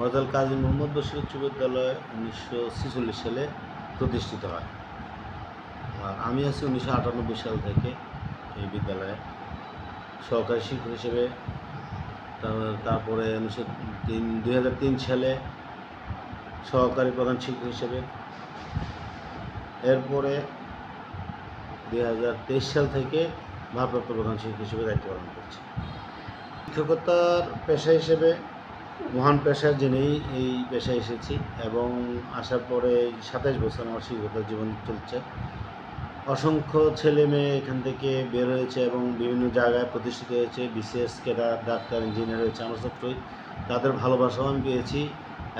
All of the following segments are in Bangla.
মরজাল কাজী মোহাম্মদ বশির উচ্চ বিদ্যালয় উনিশশো ছেচল্লিশ সালে প্রতিষ্ঠিত হয়। আর আমি আছি উনিশশো আটানব্বই সাল থেকে এই বিদ্যালয়ে। সহকারী শিক্ষক হিসেবে তার- তারপরে উনিশশো তিন, দুই হাজার তিন সালে সহকারী প্রধান শিক্ষক হিসেবে। এরপরে দুই হাজার তেইশ সাল থেকে ভারপ্রাপ্ত প্রধান শিক্ষক হিসেবে দায়িত্ব পালন করছি। শিক্ষকতার পেশা হিসেবে মহান পেশার জেনেই এই পেশায় এসেছি এবং আসার পরে সাতাইশ বছর আমার শিক্ষকতার জীবন চলছে। অসংখ্য ছেলে মেয়ে এখান থেকে বের হয়েছে এবং বিভিন্ন জায়গায় প্রতিষ্ঠিত হয়েছে বিসিএস ক্যাডার, ডাক্তার, ইঞ্জিনিয়ার হয়েছে আমার সত্যই তাদের ভালোবাসাও আমি পেয়েছি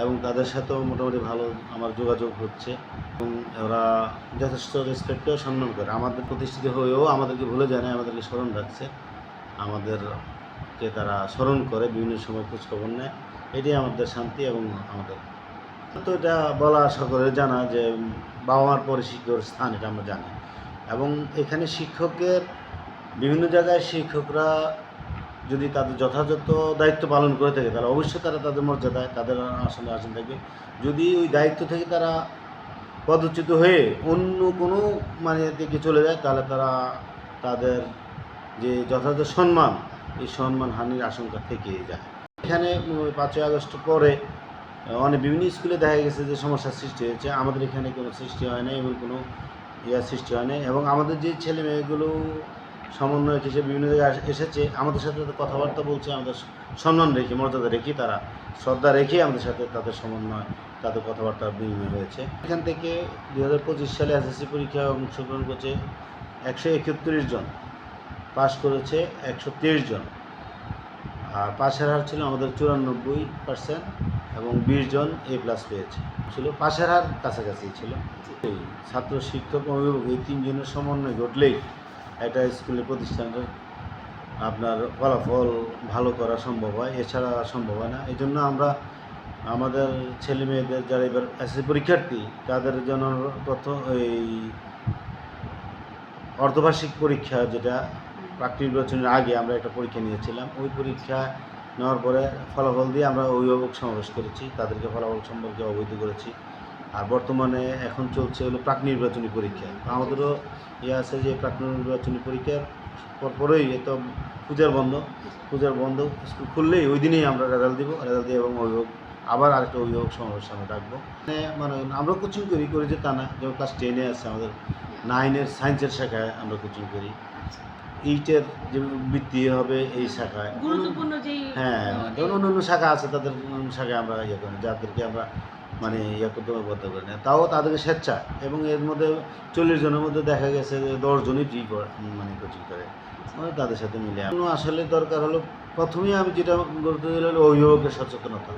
এবং তাদের সাথেও মোটামুটি ভালো আমার যোগাযোগ হচ্ছে। এবং ওরা যথেষ্ট রেসপেক্টও সম্মান করে। আমাদের প্রতিষ্ঠিত হয়েও আমাদেরকে ভুলে যায় না, আমাদেরকে স্মরণ রাখছে। আমাদেরকে তারা স্মরণ করে বিভিন্ন সময় খোঁজখবর নেয়। এটাই আমাদের শান্তি এবং আমাদের। তো এটা বলা সকলে জানা যে বাবা মার পরে শিক্ষকের স্থান এটা আমরা জানি। এবং এখানে শিক্ষকের বিভিন্ন জায়গায় শিক্ষকরা যদি তাদের যথাযথ দায়িত্ব পালন করে থাকে, তাহলে অবশ্যই তারা তাদের মর্যাদায়, তাদের আসনে আসন থাকবে যদি ওই দায়িত্ব থেকে তারা পদচ্যুত হয়ে অন্য কোনো মানে দিকে চলে যায়, তাহলে তারা তাদের যে যথাযথ সম্মান, এই সম্মান হানির আশঙ্কা থেকে যায়। এখানে পাঁচই আগস্ট পরে অনেক বিভিন্ন স্কুলে দেখা গেছে যে সমস্যার সৃষ্টি হয়েছে। আমাদের এখানে কোনো সৃষ্টি হয় না এবং কোনো ইয়ার সৃষ্টি হয় না এবং আমাদের যে ছেলে মেয়েগুলো সমন্বয়ক হিসেবে বিভিন্ন জায়গায় এসেছে, আমাদের সাথে তাদের কথাবার্তা বলছে, আমাদের সম্মান রেখে, মর্যাদা রেখে তারা, শ্রদ্ধা রেখে আমাদের সাথে তাদের সমন্বয়, তাদের কথাবার্তা বিনিময় হয়েছে। এখান থেকে দু হাজার পঁচিশ সালে এসএসসি পরীক্ষায় অংশগ্রহণ করছে একশো একত্রিশ জন, পাশ করেছে একশো তেইশ জন। আর পাশের হার ছিল আমাদের চুরানব্বই পার্সেন্ট এবং বিশ জন এ প্লাস পেয়েছে। ছিল পাশের হার, কাছাকাছি ছিল। ছাত্র শিক্ষক অভিভাবক এই তিনজনের সমন্বয় ঘটলেই একটা স্কুলের প্রতিষ্ঠানটার আপনার ফলাফল ভালো করা সম্ভব হয়, এছাড়া সম্ভব হয় না। এই জন্য আমরা আমাদের ছেলে মেয়েদের যারা এবার এসএসসি পরীক্ষার্থী, তাদের জন্য প্রথম এই অর্ধবার্ষিক পরীক্ষা যেটা প্রাক নির্বাচনের আগে আমরা একটা পরীক্ষা নিয়েছিলাম। ওই পরীক্ষা নেওয়ার পরে ফলাফল দিয়ে আমরা অভিভাবক সমাবেশ করেছি। তাদেরকে ফলাফল সম্পর্কে অবহিত করেছি। আর বর্তমানে এখন চলছে হলো প্রাক নির্বাচনী পরীক্ষা। আমাদেরও ইয়ে আছে যে প্রাক নির্বাচনী পরীক্ষার পরপরই তো পূজার বন্ধ। পূজার বন্ধ স্কুল খুললেই ওই দিনেই আমরা রেজাল্ট দিব। রেজাল্ট দিয়ে এবং অভিভাবক আবার আরেকটা অভিভাবক সমাবেশ আমরা ডাকবো। মানে মানে আমরা কোচিং করি করি যে তা না। যেমন ক্লাস টেনে আছে আমাদের নাইনের সায়েন্সের শাখায় আমরা কোচিং করি। এইটের যে বৃত্তি হবে এই শাখায়। গুরুত্বপূর্ণ যেই হ্যাঁ যেমন অন্য অন্য শাখা আছে তাদের শাখায় আমরা ইয়ে করি যাদেরকে আমরা মানে ইয়ে করতে বদ্ধ করি না তাও তাদেরকে স্বেচ্ছা এবং এর মধ্যে চল্লিশ জনের মধ্যে দেখা গেছে যে দশজনই ফ্রি মানে কোচিং করে। তাদের সাথে মিলে আসলে দরকার হলো প্রথমেই আমি যেটা গুরুত্ব দিলে হলো অভিভাবকের সচেতনতা।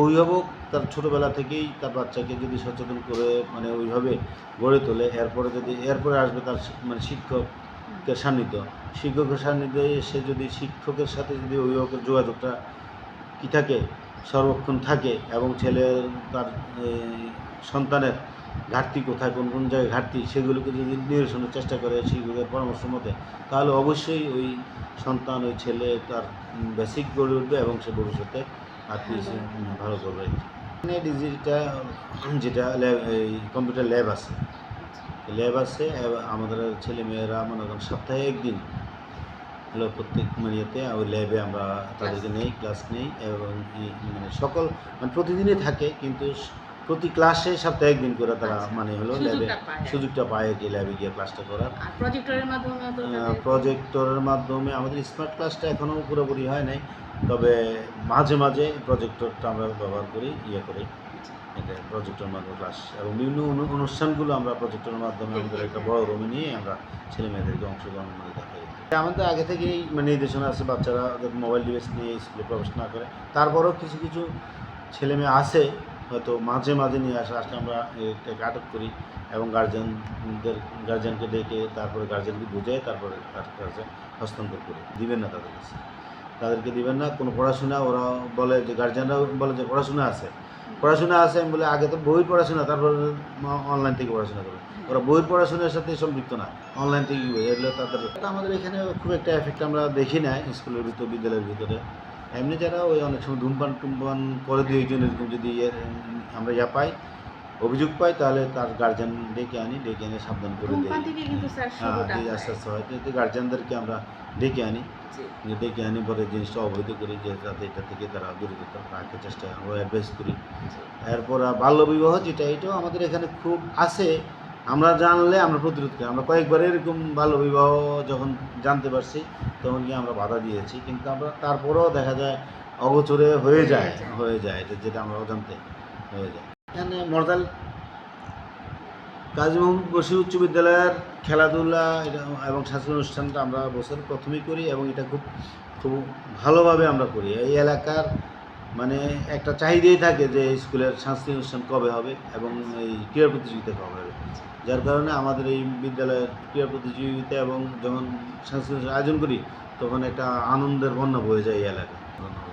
অভিভাবক তার ছোটোবেলা থেকেই তার বাচ্চাকে যদি সচেতন করে মানে ওইভাবে গড়ে তোলে এরপরে যদি এরপরে আসবে তার মানে শিক্ষকের সান্নিধ্য? শিক্ষকের সান্নিধ্যে এসে যদি শিক্ষকের সাথে যদি অভিভাবকের যোগাযোগটা কি থাকে, সর্বক্ষণ থাকে এবং ছেলের তার সন্তানের ঘাটতি কোথায়, কোন কোন জায়গায় ঘাটতি, সেগুলোকে যদি নিরসনের চেষ্টা করে শিক্ষকের পরামর্শ মতে, তাহলে অবশ্যই ওই সন্তান, ওই ছেলে তার বেসিক গড়ে উঠবে এবং সে ভবিষ্যতে আত্মীয় ভালো করবে। এখানে ডিজিটাল যেটা ল্যাব কম্পিউটার ল্যাব আছে ল্যাব আছে আমাদের ছেলে মেয়েরা মনে করেন সপ্তাহে একদিন হলো প্রত্যেক মানে ইয়েতে ওই ল্যাবে আমরা তাদেরকে নেই ক্লাস নেই এবং মানে সকল মানে প্রতিদিনই থাকে কিন্তু প্রতি ক্লাসে সপ্তাহে একদিন করে তারা মানে হলো ল্যাবে সুযোগটা পায়। আর কি ল্যাবে গিয়ে ক্লাসটা করার প্রজেক্টরের মাধ্যমে প্রজেক্টরের মাধ্যমে আমাদের স্মার্ট ক্লাসটা এখনও পুরোপুরি হয় নাই তবে মাঝে মাঝে প্রজেক্টরটা আমরা ব্যবহার করি ইয়ে করি এটা প্রজেক্টর মাধ্যমে ক্লাস এবং বিভিন্ন অনু- অনুষ্ঠানগুলো আমরা প্রজেক্টরের মাধ্যমে আমাদের একটা বড় রুমে নিয়ে আমরা ছেলে মেয়েদেরকে অংশগ্রহণ করে দেখাই আমাদের আগে থেকেই মানে নির্দেশনা আছে, বাচ্চারা মোবাইল ডিভাইস নিয়ে স্কুলে প্রবেশ না করে। তারপরেও কিছু কিছু ছেলে মেয়ে আছে, হয়তো মাঝে মাঝে নিয়ে আসে, আসলে আমরা এটাকে আটক করি এবং গার্জেনদের গার্জেনকে ডেকে তারপরে গার্জেনকে বুঝে তারপরে হস্তান্তর করি। দিবেন না তাদের কাছে। তাদেরকে দিবেন না, কোনো পড়াশোনা ওরা বলে যে গার্জেনরা বলে যে, পড়াশোনা আছে। পড়াশোনা আছে আমি বলে আগে তো বইয়ের পড়াশোনা, তারপর অনলাইন থেকে পড়াশোনা করবে। ওরা বইয়ের পড়াশোনার সাথে সম্পৃক্ত না অনলাইন থেকে এগুলো তাদের আমাদের এখানে খুব একটা এফেক্ট আমরা দেখি না স্কুলের ভিতরে, বিদ্যালয়ের ভিতরে। এমনি যারা ওই অনেক সময় ধূমপান টুমপান করে দিয়ে একজন এরকম যদি ইয়ে- আমরা ইয়া পাই অভিযোগ পাই তাহলে তার গার্জেন ডেকে আনি ডেকে এনে সাবধান করে দিই কিন্তু হ্যাঁ আস্তে আস্তে হয়। তো গার্জেনদেরকে আমরা ডেকে আনি। ডেকে আনি পরে জিনিসটা অবৈধ করি যে যাতে এটা থেকে তারা বিরত রাখার চেষ্টা আমরা অ্যাডভাইস করি। এরপর বাল্যবিবাহ যেটা এটাও আমাদের এখানে খুব আছে। আমরা জানলে আমরা প্রতিরোধ করি। আমরা কয়েকবার এরকম বাল্যবিবাহ যখন জানতে পারছি তখন গিয়ে আমরা বাধা দিয়েছি। কিন্তু আমরা তারপরেও দেখা যায় অগোচরে হয়ে যায় হয়ে যায়। হয়ে যায় এটা যেটা আমরা অজান্তে হয়ে যায়। এখানে মর্দাল কাজী মোহাম্মদ বসির উচ্চ বিদ্যালয়ের খেলাধুলা এটা- এবং সাংস্কৃতিক অনুষ্ঠানটা আমরা বছর প্রথমেই করি এবং এটা খুব খুব ভালোভাবে আমরা করি। এই এলাকার মানে একটা চাহিদাই থাকে যে স্কুলের সাংস্কৃতিক অনুষ্ঠান কবে হবে এবং এই ক্রীড়া প্রতিযোগিতা কবে হবে। যার কারণে আমাদের এই বিদ্যালয়ের ক্রীড়া প্রতিযোগিতা এবং যখন সাংস্কৃতিক আয়োজন করি, তখন একটা আনন্দের বন্যা বয়ে যায় এই এলাকায়। ধন্যবাদ।